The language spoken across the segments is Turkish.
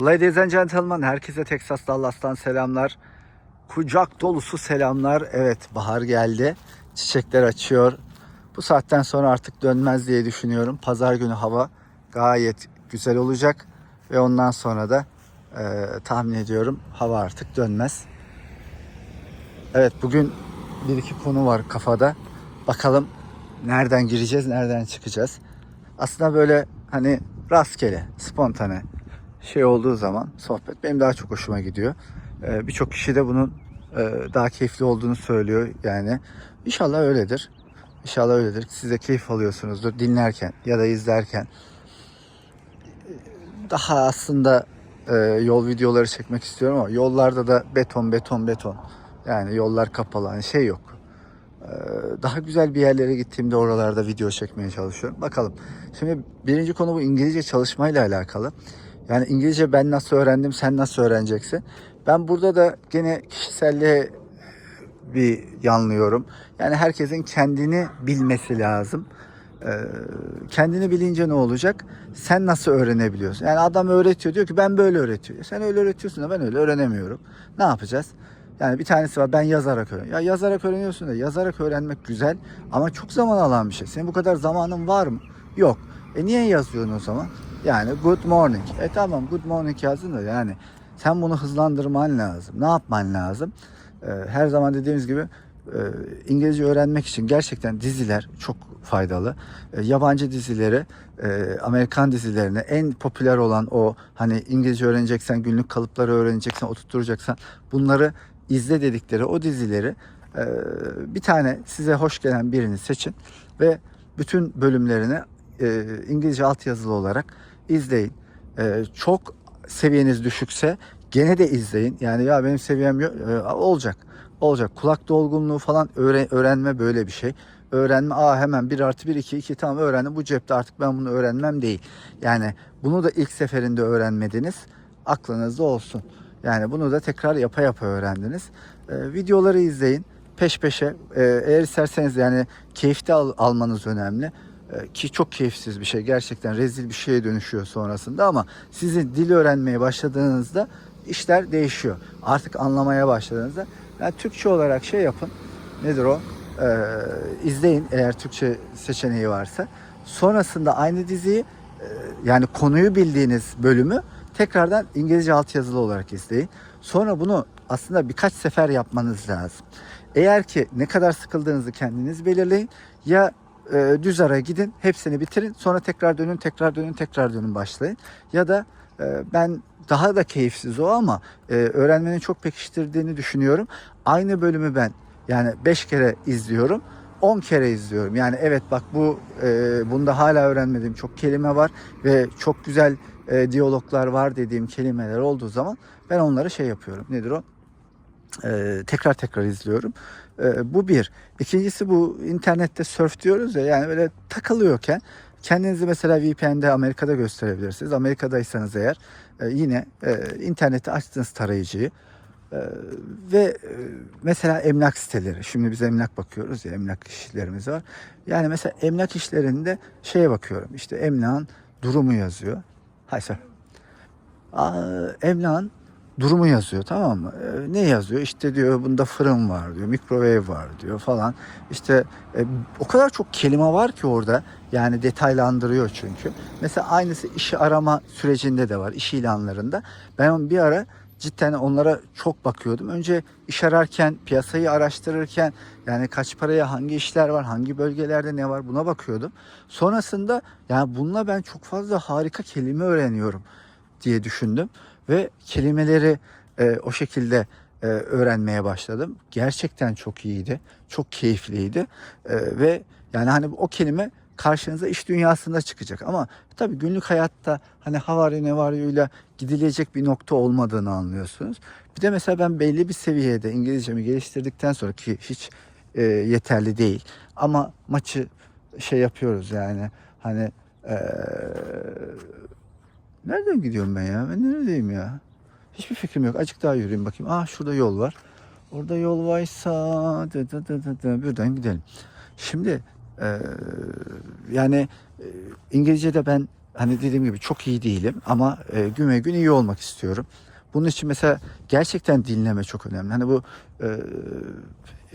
Ladies and gentlemen, herkese Texas Dallas'tan selamlar. Kucak dolusu selamlar. Evet, bahar geldi. Çiçekler açıyor. Bu saatten sonra artık dönmez diye düşünüyorum. Pazar günü hava gayet güzel olacak. Ve ondan sonra da e, tahmin ediyorum hava artık dönmez. Evet, bugün bir iki konu var kafada. Bakalım nereden gireceğiz, nereden çıkacağız. Aslında böyle hani rastgele, spontane şey olduğu zaman sohbet benim daha çok hoşuma gidiyor. Ee, Birçok kişi de bunun e, daha keyifli olduğunu söylüyor yani. İnşallah öyledir. İnşallah öyledir. Siz de keyif alıyorsunuzdur dinlerken ya da izlerken. Daha aslında e, yol videoları çekmek istiyorum ama yollarda da beton beton beton. Yani yollar kapalı hani şey yok. Ee, daha güzel bir yerlere gittiğimde oralarda video çekmeye çalışıyorum. Bakalım. Şimdi birinci konu bu İngilizce çalışmayla alakalı. Yani İngilizce ben nasıl öğrendim, sen nasıl öğreneceksin. Ben burada da gene kişiselliğe bir yanlıyorum. Yani herkesin kendini bilmesi lazım. Ee, kendini bilince ne olacak? Sen nasıl öğrenebiliyorsun? Yani adam öğretiyor diyor ki ben böyle öğretiyor. Sen öyle öğretiyorsun da ben öyle öğrenemiyorum. Ne yapacağız? Yani bir tanesi var ben yazarak öğreniyorum. Ya yazarak öğreniyorsun da yazarak öğrenmek güzel ama çok zaman alan bir şey. Senin bu kadar zamanın var mı? Yok. E niye yazıyorsun o zaman? Yani good morning. E tamam good morning yazdın da yani sen bunu hızlandırman lazım. Ne yapman lazım? Ee, her zaman dediğimiz gibi e, İngilizce öğrenmek için gerçekten diziler çok faydalı. E, yabancı dizileri, e, Amerikan dizilerine en popüler olan o hani İngilizce öğreneceksen, günlük kalıpları öğreneceksen, oturtturacaksan bunları izle dedikleri o dizileri e, bir tane size hoş gelen birini seçin ve bütün bölümlerini e, İngilizce altyazılı olarak izleyin. E, çok seviyeniz düşükse gene de izleyin. Yani ya benim seviyem yok e, olacak. Olacak. Kulak dolgunluğu falan öğre- öğrenme böyle bir şey. Öğrenme aa hemen 1 artı 1 2 2 tamam öğrendim bu cepte artık ben bunu öğrenmem değil. Yani bunu da ilk seferinde öğrenmediniz. Aklınızda olsun. Yani bunu da tekrar yapa yapa öğrendiniz. E, videoları izleyin peş peşe. E, eğer isterseniz yani keyifte al- almanız önemli. E, ki çok keyifsiz bir şey. Gerçekten rezil bir şeye dönüşüyor sonrasında ama sizin dil öğrenmeye başladığınızda işler değişiyor. Artık anlamaya başladığınızda yani Türkçe olarak şey yapın. Nedir o? E, izleyin eğer Türkçe seçeneği varsa. Sonrasında aynı diziyi e, yani konuyu bildiğiniz bölümü tekrardan İngilizce altyazılı olarak izleyin. Sonra bunu aslında birkaç sefer yapmanız lazım. Eğer ki ne kadar sıkıldığınızı kendiniz belirleyin. Ya e, düz ara gidin, hepsini bitirin. Sonra tekrar dönün, tekrar dönün, tekrar dönün başlayın. Ya da e, ben daha da keyifsiz o ama e, öğrenmenin çok pekiştirdiğini düşünüyorum. Aynı bölümü ben yani 5 kere izliyorum. 10 kere izliyorum. Yani evet bak bu e, bunda hala öğrenmediğim çok kelime var ve çok güzel e, diyaloglar var dediğim kelimeler olduğu zaman ben onları şey yapıyorum. Nedir o? E, tekrar tekrar izliyorum. E, bu bir. İkincisi bu internette surf diyoruz ya yani böyle takılıyorken kendinizi mesela VPN'de Amerika'da gösterebilirsiniz. Amerika'daysanız eğer e, yine e, internette açtığınız tarayıcıyı e, ve e, mesela emlak siteleri. Şimdi biz emlak bakıyoruz ya emlak işlerimiz var. Yani mesela emlak işlerinde şeye bakıyorum. İşte emlakın durumu yazıyor. Hayır. Aa, emlakın durumu yazıyor tamam mı? Ee, ne yazıyor? İşte diyor bunda fırın var diyor, mikrowave var diyor falan. İşte e, o kadar çok kelime var ki orada yani detaylandırıyor çünkü. Mesela aynısı işi arama sürecinde de var, iş ilanlarında. Ben bir ara cidden onlara çok bakıyordum. Önce iş ararken, piyasayı araştırırken yani kaç paraya hangi işler var, hangi bölgelerde ne var buna bakıyordum. Sonrasında yani bununla ben çok fazla harika kelime öğreniyorum diye düşündüm ve kelimeleri e, o şekilde e, öğrenmeye başladım. Gerçekten çok iyiydi, çok keyifliydi E, ve yani hani o kelime karşınıza iş dünyasında çıkacak ama tabii günlük hayatta hani havari nevaryoyla gidilecek bir nokta olmadığını anlıyorsunuz. Bir de mesela ben belli bir seviyede İngilizcemi geliştirdikten sonra ki hiç e, yeterli değil ama maçı şey yapıyoruz yani hani e, Nereden gidiyorum ben ya? Ben neredeyim ya? Hiçbir fikrim yok. Azıcık daha yürüyeyim bakayım. Ah şurada yol var. Orada yol varsa dı dı dı dı dı, buradan gidelim. Şimdi e, yani e, İngilizce'de ben hani dediğim gibi çok iyi değilim ama e, güme gün iyi olmak istiyorum. Bunun için mesela gerçekten dinleme çok önemli. Hani bu e,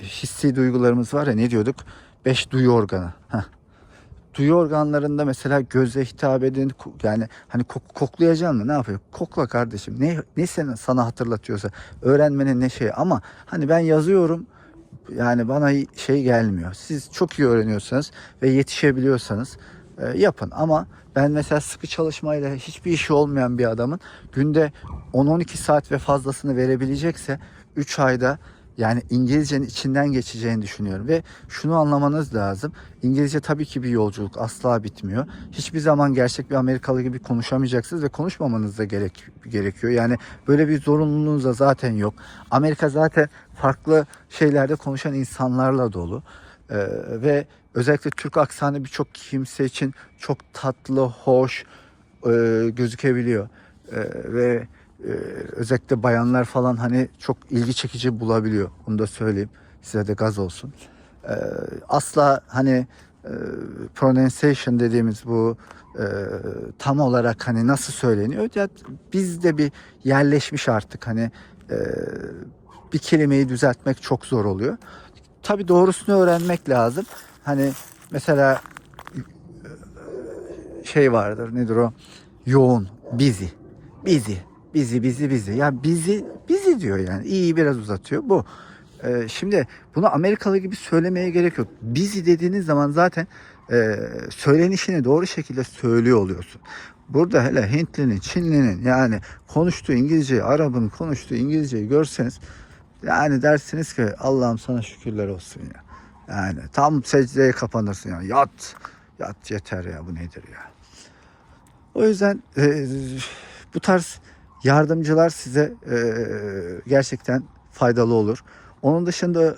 hissi duygularımız var ya ne diyorduk? Beş duyu organı. Heh. Duyu organlarında mesela göze hitap edin yani hani kok, koklayacaksın mı ne yapıyor? Kokla kardeşim. Ne ne sana, sana hatırlatıyorsa öğrenmenin ne şeyi ama hani ben yazıyorum yani bana şey gelmiyor. Siz çok iyi öğreniyorsanız ve yetişebiliyorsanız e, yapın ama ben mesela sıkı çalışmayla hiçbir işi olmayan bir adamın günde 10-12 saat ve fazlasını verebilecekse 3 ayda yani İngilizcenin içinden geçeceğini düşünüyorum ve şunu anlamanız lazım. İngilizce tabii ki bir yolculuk asla bitmiyor. Hiçbir zaman gerçek bir Amerikalı gibi konuşamayacaksınız ve konuşmamanız da gerek, gerekiyor. Yani böyle bir zorunluluğunuz da zaten yok. Amerika zaten farklı şeylerde konuşan insanlarla dolu. Ee, ve özellikle Türk aksanı birçok kimse için çok tatlı, hoş e, gözükebiliyor. Ee, ve e, özellikle bayanlar falan hani çok ilgi çekici bulabiliyor. Bunu da söyleyeyim. Size de gaz olsun. Ee, asla hani e, pronunciation dediğimiz bu e, tam olarak hani nasıl söyleniyor? Ya bizde bir yerleşmiş artık hani e, bir kelimeyi düzeltmek çok zor oluyor. Tabi doğrusunu öğrenmek lazım. Hani mesela şey vardır nedir o? Yoğun, busy, busy, busy, busy, busy. Ya busy, busy diyor yani. İyi biraz uzatıyor bu. Ee, şimdi bunu Amerikalı gibi söylemeye gerek yok. Busy dediğiniz zaman zaten e, söylenişini doğru şekilde söylüyor oluyorsun. Burada hele Hintlinin, Çinlinin yani konuştuğu İngilizceyi, Arap'ın konuştuğu İngilizceyi görseniz yani dersiniz ki Allah'ım sana şükürler olsun ya. Yani tam secdeye kapanırsın ya. Yat. Yat yeter ya bu nedir ya. O yüzden e, bu tarz yardımcılar size e, gerçekten faydalı olur. Onun dışında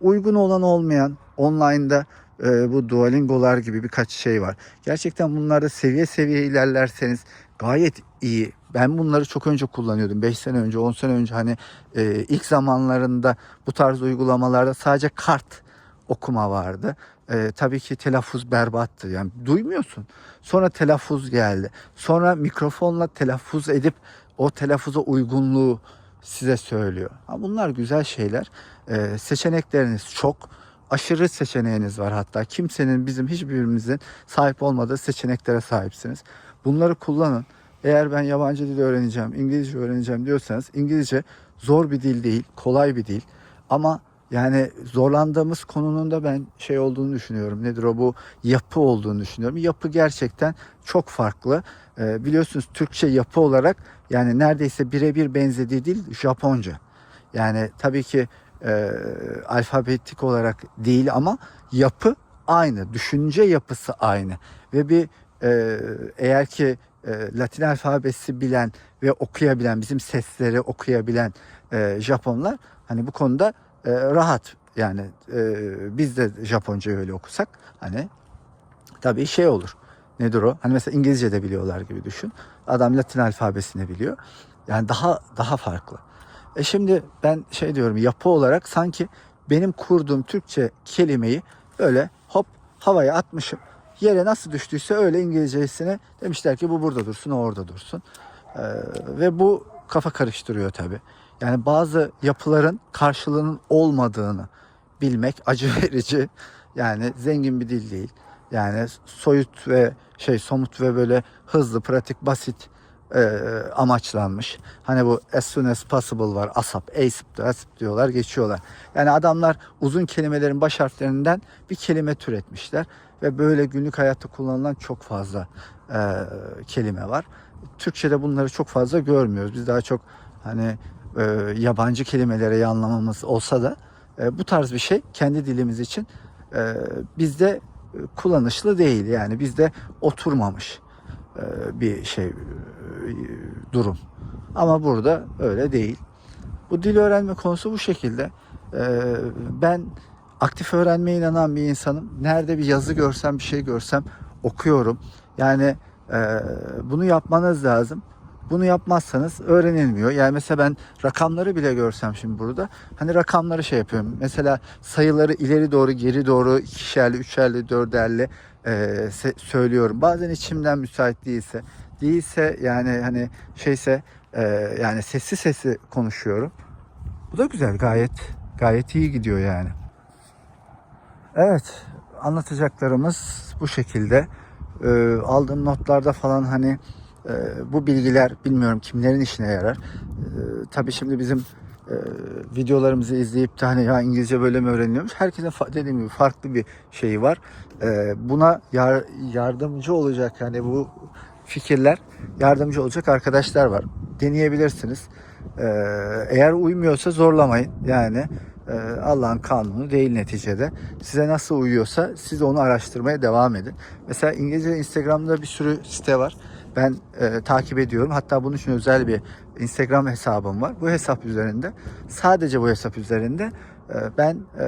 uygun olan olmayan online'da e, bu Duolingo'lar gibi birkaç şey var. Gerçekten bunlarda seviye seviye ilerlerseniz gayet iyi. Ben bunları çok önce kullanıyordum. 5 sene önce, 10 sene önce hani e, ilk zamanlarında bu tarz uygulamalarda sadece kart okuma vardı. E, tabii ki telaffuz berbattı. Yani duymuyorsun. Sonra telaffuz geldi. Sonra mikrofonla telaffuz edip o telaffuza uygunluğu size söylüyor. Ha, bunlar güzel şeyler. E, seçenekleriniz çok. Aşırı seçeneğiniz var hatta. Kimsenin bizim hiçbirimizin sahip olmadığı seçeneklere sahipsiniz. Bunları kullanın. Eğer ben yabancı dil öğreneceğim, İngilizce öğreneceğim diyorsanız İngilizce zor bir dil değil, kolay bir dil. Ama yani zorlandığımız konunun da ben şey olduğunu düşünüyorum. Nedir o bu yapı olduğunu düşünüyorum. Yapı gerçekten çok farklı. Ee, biliyorsunuz Türkçe yapı olarak yani neredeyse birebir benzediği dil Japonca. Yani tabii ki e, alfabetik olarak değil ama yapı aynı. Düşünce yapısı aynı. Ve bir e, eğer ki e, Latin alfabesi bilen ve okuyabilen, bizim sesleri okuyabilen e, Japonlar hani bu konuda e, rahat. Yani e, biz de Japonca öyle okusak hani tabii şey olur. Nedir o? Hani mesela İngilizce de biliyorlar gibi düşün. Adam Latin alfabesini biliyor. Yani daha daha farklı. E şimdi ben şey diyorum yapı olarak sanki benim kurduğum Türkçe kelimeyi böyle hop havaya atmışım. Yere nasıl düştüyse öyle İngilizcesine demişler ki bu burada dursun, o orada dursun. Ee, ve bu kafa karıştırıyor tabi. Yani bazı yapıların karşılığının olmadığını bilmek acı verici. Yani zengin bir dil değil. Yani soyut ve şey somut ve böyle hızlı, pratik, basit e, amaçlanmış. Hani bu as soon as possible var. ASAP, ASAP, ASAP diyorlar, geçiyorlar. Yani adamlar uzun kelimelerin baş harflerinden bir kelime türetmişler ve böyle günlük hayatta kullanılan çok fazla e, kelime var. Türkçe'de bunları çok fazla görmüyoruz. Biz daha çok hani e, yabancı kelimelere iyi anlamamız olsa da e, bu tarz bir şey kendi dilimiz için e, bizde e, kullanışlı değil. Yani bizde oturmamış e, bir şey e, durum. Ama burada öyle değil. Bu dil öğrenme konusu bu şekilde. E, ben aktif öğrenmeye inanan bir insanım. Nerede bir yazı görsem, bir şey görsem okuyorum. Yani e, bunu yapmanız lazım. Bunu yapmazsanız öğrenilmiyor. Yani mesela ben rakamları bile görsem şimdi burada hani rakamları şey yapıyorum. Mesela sayıları ileri doğru geri doğru ikişerli, üçerli, dörderli e, söylüyorum. Bazen içimden müsait değilse, değilse yani hani şeyse e, yani sessiz sesi konuşuyorum. Bu da güzel gayet gayet iyi gidiyor yani. Evet anlatacaklarımız bu şekilde. Ee, aldığım notlarda falan hani e, bu bilgiler bilmiyorum kimlerin işine yarar. Ee, tabii şimdi bizim e, videolarımızı izleyip de hani ya İngilizce böyle mi öğreniliyormuş? Herkesin fa- dediğim gibi farklı bir şeyi var. Ee, buna yar- yardımcı olacak yani bu fikirler yardımcı olacak arkadaşlar var. Deneyebilirsiniz. Ee, eğer uymuyorsa zorlamayın. Yani e, Allah'ın kanunu değil neticede. Size nasıl uyuyorsa siz onu araştırmaya devam edin. Mesela İngilizce Instagram'da bir sürü site var. Ben e, takip ediyorum. Hatta bunun için özel bir Instagram hesabım var. Bu hesap üzerinde sadece bu hesap üzerinde e, ben e,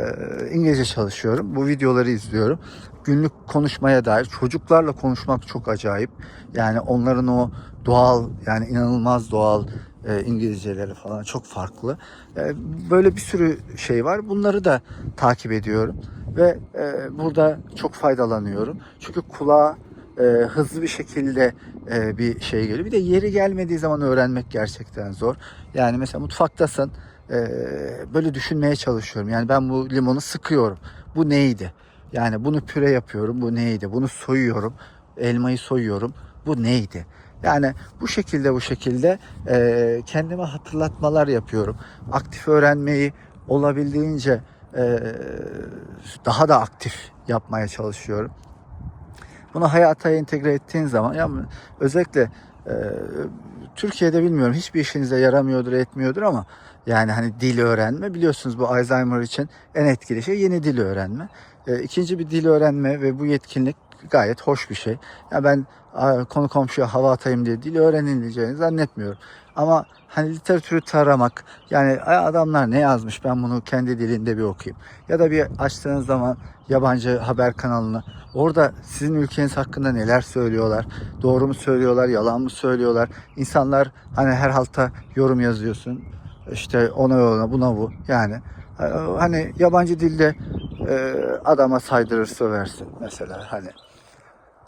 İngilizce çalışıyorum. Bu videoları izliyorum. Günlük konuşmaya dair çocuklarla konuşmak çok acayip. Yani onların o doğal yani inanılmaz doğal e, İngilizceleri falan çok farklı. E, böyle bir sürü şey var. Bunları da takip ediyorum ve e, burada çok faydalanıyorum. Çünkü kulağa e, hızlı bir şekilde e, bir şey geliyor. Bir de yeri gelmediği zaman öğrenmek gerçekten zor. Yani mesela mutfaktasın e, böyle düşünmeye çalışıyorum. Yani ben bu limonu sıkıyorum. Bu neydi? Yani bunu püre yapıyorum. Bu neydi? Bunu soyuyorum. Elmayı soyuyorum. Bu neydi? Yani bu şekilde bu şekilde e, kendime hatırlatmalar yapıyorum. Aktif öğrenmeyi olabildiğince e, daha da aktif yapmaya çalışıyorum. Bunu hayata entegre ettiğin zaman ya özellikle e, Türkiye'de bilmiyorum hiçbir işinize yaramıyordur etmiyordur ama yani hani dil öğrenme biliyorsunuz bu Alzheimer için en etkili şey yeni dil öğrenme. E, ikinci bir dil öğrenme ve bu yetkinlik gayet hoş bir şey. Ya ben konu komşuya hava atayım diye dil öğrenileceğini zannetmiyorum. Ama hani literatürü taramak yani "Ay, adamlar ne yazmış ben bunu kendi dilinde bir okuyayım. Ya da bir açtığınız zaman yabancı haber kanalını orada sizin ülkeniz hakkında neler söylüyorlar. Doğru mu söylüyorlar, yalan mı söylüyorlar. İnsanlar hani her halta yorum yazıyorsun. İşte ona ona buna bu. Yani hani yabancı dilde adama saydırır söversin mesela hani.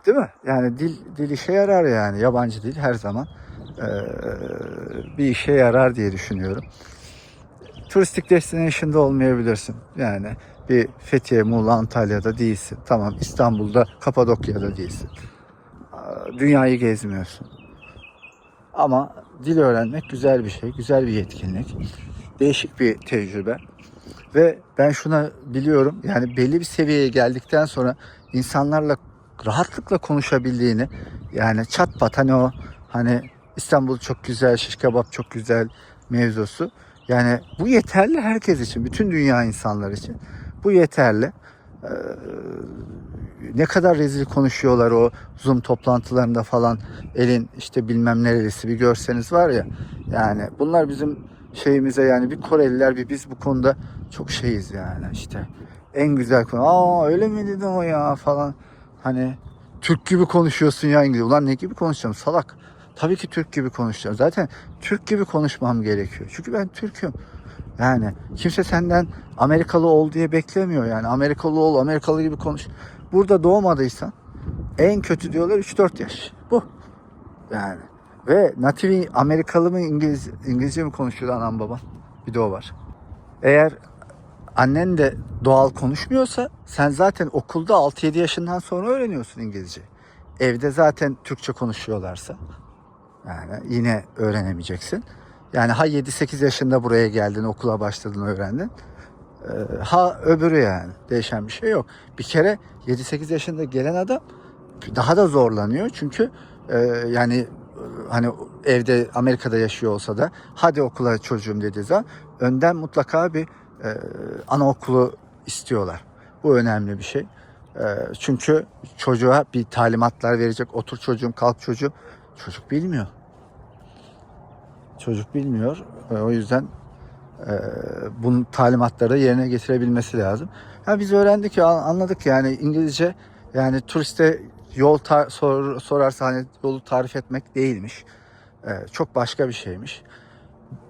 Değil mi? Yani dil dil işe yarar yani. Yabancı dil her zaman e, bir işe yarar diye düşünüyorum. Turistik destination'da olmayabilirsin. Yani bir Fethiye, Muğla, Antalya'da değilsin. Tamam İstanbul'da, Kapadokya'da değilsin. Dünyayı gezmiyorsun. Ama dil öğrenmek güzel bir şey, güzel bir yetkinlik. Değişik bir tecrübe. Ve ben şuna biliyorum yani belli bir seviyeye geldikten sonra insanlarla rahatlıkla konuşabildiğini yani çat pat hani o hani İstanbul çok güzel, şiş kebap çok güzel mevzusu. Yani bu yeterli herkes için, bütün dünya insanlar için. Bu yeterli. Ee, ne kadar rezil konuşuyorlar o Zoom toplantılarında falan elin işte bilmem neresi bir görseniz var ya. Yani bunlar bizim şeyimize yani bir Koreliler bir biz bu konuda çok şeyiz yani işte. En güzel konu. Aa öyle mi dedin o ya falan. Hani Türk gibi konuşuyorsun ya İngilizce. Ulan ne gibi konuşacağım salak. Tabii ki Türk gibi konuşacağım. Zaten Türk gibi konuşmam gerekiyor. Çünkü ben Türk'üm. Yani kimse senden Amerikalı ol diye beklemiyor yani. Amerikalı ol, Amerikalı gibi konuş. Burada doğmadıysan en kötü diyorlar 3-4 yaş. Bu. Yani. Ve native Amerikalı mı İngiliz, İngilizce mi konuşuyor anam babam? Bir de o var. Eğer annen de doğal konuşmuyorsa sen zaten okulda 6-7 yaşından sonra öğreniyorsun İngilizce. Evde zaten Türkçe konuşuyorlarsa yani yine öğrenemeyeceksin. Yani ha 7-8 yaşında buraya geldin, okula başladın, öğrendin. Ee, ha öbürü yani. Değişen bir şey yok. Bir kere 7-8 yaşında gelen adam daha da zorlanıyor. Çünkü e, yani hani evde Amerika'da yaşıyor olsa da hadi okula çocuğum dediği zaman önden mutlaka bir e, anaokulu istiyorlar. Bu önemli bir şey. E, çünkü çocuğa bir talimatlar verecek. Otur çocuğum, kalk çocuğum. Çocuk bilmiyor. Çocuk bilmiyor. E, o yüzden e, bunun talimatları yerine getirebilmesi lazım. Ya biz öğrendik ya anladık yani İngilizce yani turiste yol tar- sor, sorarsa hani yolu tarif etmek değilmiş. E, çok başka bir şeymiş.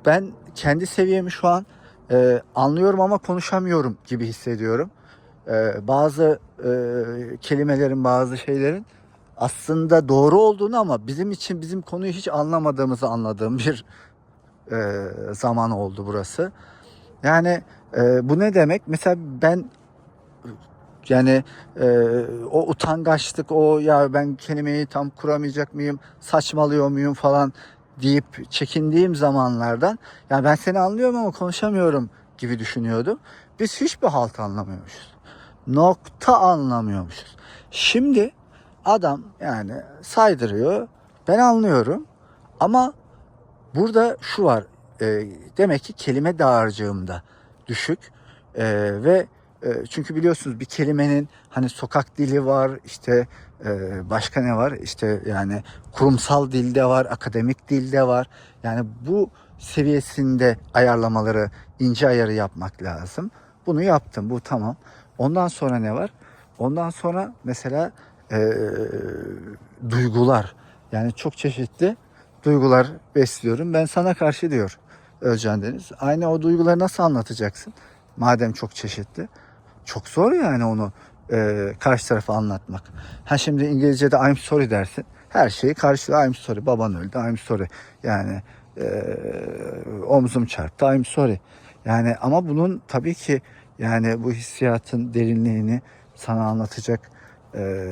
Ben kendi seviyemi şu an e, anlıyorum ama konuşamıyorum gibi hissediyorum. e, bazı e, kelimelerin bazı şeylerin aslında doğru olduğunu ama bizim için bizim konuyu hiç anlamadığımızı anladığım bir e, zaman oldu burası. Yani e, bu ne demek? Mesela ben yani e, o utangaçlık, o ya ben kelimeyi tam kuramayacak mıyım, saçmalıyor muyum falan deyip çekindiğim zamanlardan ya ben seni anlıyorum ama konuşamıyorum gibi düşünüyordum. Biz hiçbir halt anlamıyormuşuz. Nokta anlamıyormuşuz. Şimdi adam yani saydırıyor. Ben anlıyorum. Ama burada şu var. e, demek ki kelime dağarcığımda düşük. E, ve çünkü biliyorsunuz bir kelimenin hani sokak dili var, işte e, başka ne var? İşte yani kurumsal dilde var, akademik dilde var. Yani bu seviyesinde ayarlamaları, ince ayarı yapmak lazım. Bunu yaptım, bu tamam. Ondan sonra ne var? Ondan sonra mesela e, duygular. Yani çok çeşitli duygular besliyorum. Ben sana karşı diyor Özcan Deniz. Aynı o duyguları nasıl anlatacaksın? Madem çok çeşitli. Çok zor yani onu e, karşı tarafa anlatmak. Ha şimdi İngilizce'de I'm sorry dersin. Her şeyi karşılıyor. I'm sorry. Baban öldü. I'm sorry. Yani e, omzum çarptı. I'm sorry. Yani ama bunun tabii ki yani bu hissiyatın derinliğini sana anlatacak e,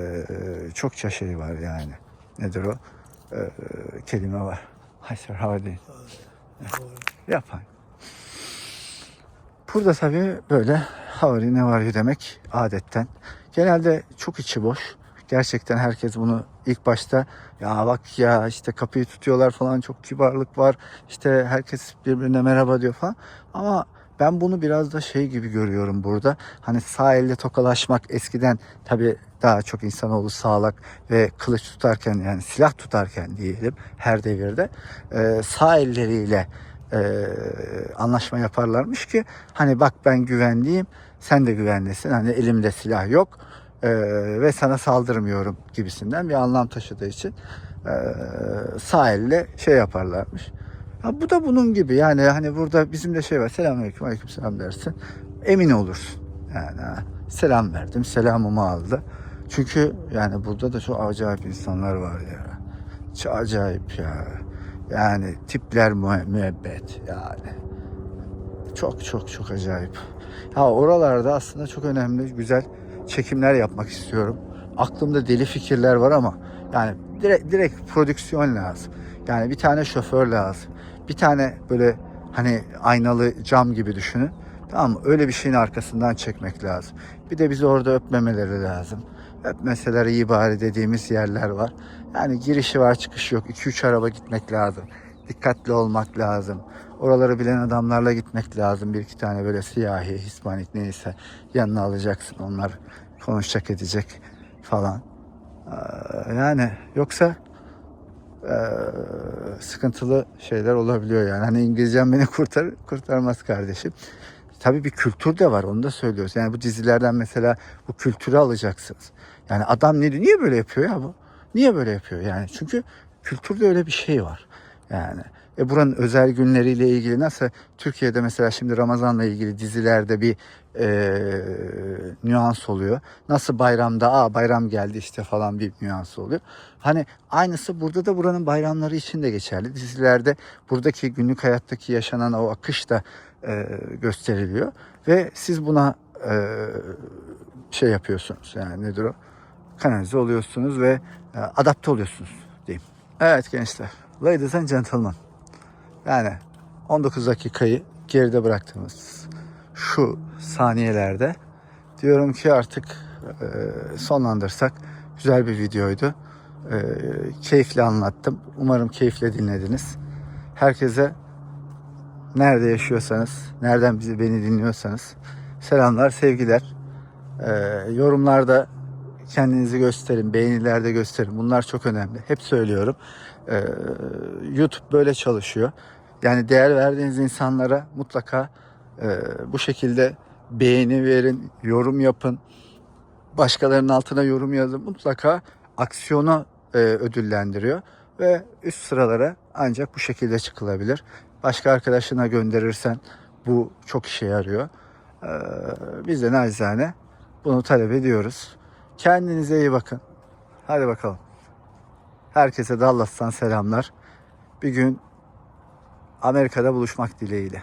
çokça şey var yani. Nedir o? E, kelime var. Are you? Yeah, fine. Burada tabii böyle havari ne var demek adetten. Genelde çok içi boş. Gerçekten herkes bunu ilk başta ya bak ya işte kapıyı tutuyorlar falan çok kibarlık var. İşte herkes birbirine merhaba diyor falan. Ama ben bunu biraz da şey gibi görüyorum burada. Hani sağ elle tokalaşmak eskiden tabii daha çok insanoğlu sağlak ve kılıç tutarken yani silah tutarken diyelim her devirde sağ elleriyle e, anlaşma yaparlarmış ki hani bak ben güvenliyim sen de güvendesin hani elimde silah yok e, ve sana saldırmıyorum gibisinden bir anlam taşıdığı için e, sağ elle şey yaparlarmış. Ha, bu da bunun gibi yani hani burada bizim de şey var selamünaleyküm aleykümselam dersin emin olursun yani selam verdim selamımı aldı. Çünkü yani burada da çok acayip insanlar var ya. Çok acayip ya. Yani tipler müe- müebbet yani. Çok çok çok acayip. Ha oralarda aslında çok önemli güzel çekimler yapmak istiyorum. Aklımda deli fikirler var ama yani direkt, direkt prodüksiyon lazım. Yani bir tane şoför lazım. Bir tane böyle hani aynalı cam gibi düşünün. Tamam mı? Öyle bir şeyin arkasından çekmek lazım. Bir de bizi orada öpmemeleri lazım. Öpmeseler iyi bari dediğimiz yerler var. Yani girişi var çıkışı yok. 2-3 araba gitmek lazım. Dikkatli olmak lazım. Oraları bilen adamlarla gitmek lazım. Bir iki tane böyle siyahi, hispanik neyse yanına alacaksın. Onlar konuşacak edecek falan. Ee, Yani yoksa e, sıkıntılı şeyler olabiliyor yani. Hani İngilizcem beni kurtar kurtarmaz kardeşim. Tabii bir kültür de var onu da söylüyoruz. Yani bu dizilerden mesela bu kültürü alacaksınız. Yani adam ne diyor? Niye böyle yapıyor ya bu? Niye böyle yapıyor yani? Çünkü kültürde öyle bir şey var. Yani e buranın özel günleriyle ilgili nasıl Türkiye'de mesela şimdi Ramazan'la ilgili dizilerde bir e, nüans oluyor. Nasıl bayramda aa bayram geldi işte falan bir nüans oluyor. Hani aynısı burada da buranın bayramları için de geçerli. Dizilerde buradaki günlük hayattaki yaşanan o akış da e, gösteriliyor ve siz buna e, şey yapıyorsunuz yani nedir o kanalize oluyorsunuz ve e, adapte oluyorsunuz diyeyim. Evet gençler, ladies and gentlemen. Yani 19 dakikayı geride bıraktığımız şu saniyelerde diyorum ki artık e, sonlandırsak güzel bir videoydu. E, keyifli anlattım. Umarım keyifle dinlediniz. Herkese nerede yaşıyorsanız, nereden bizi beni dinliyorsanız selamlar, sevgiler. E, yorumlarda kendinizi gösterin, beğenilerde gösterin. Bunlar çok önemli. Hep söylüyorum. Ee, YouTube böyle çalışıyor. Yani değer verdiğiniz insanlara mutlaka e, bu şekilde beğeni verin, yorum yapın. Başkalarının altına yorum yazın. Mutlaka aksiyonu e, ödüllendiriyor ve üst sıralara ancak bu şekilde çıkılabilir. Başka arkadaşına gönderirsen bu çok işe yarıyor. Ee, biz de nacizane Bunu talep ediyoruz. Kendinize iyi bakın. Hadi bakalım. Herkese Dallas'tan selamlar. Bir gün Amerika'da buluşmak dileğiyle.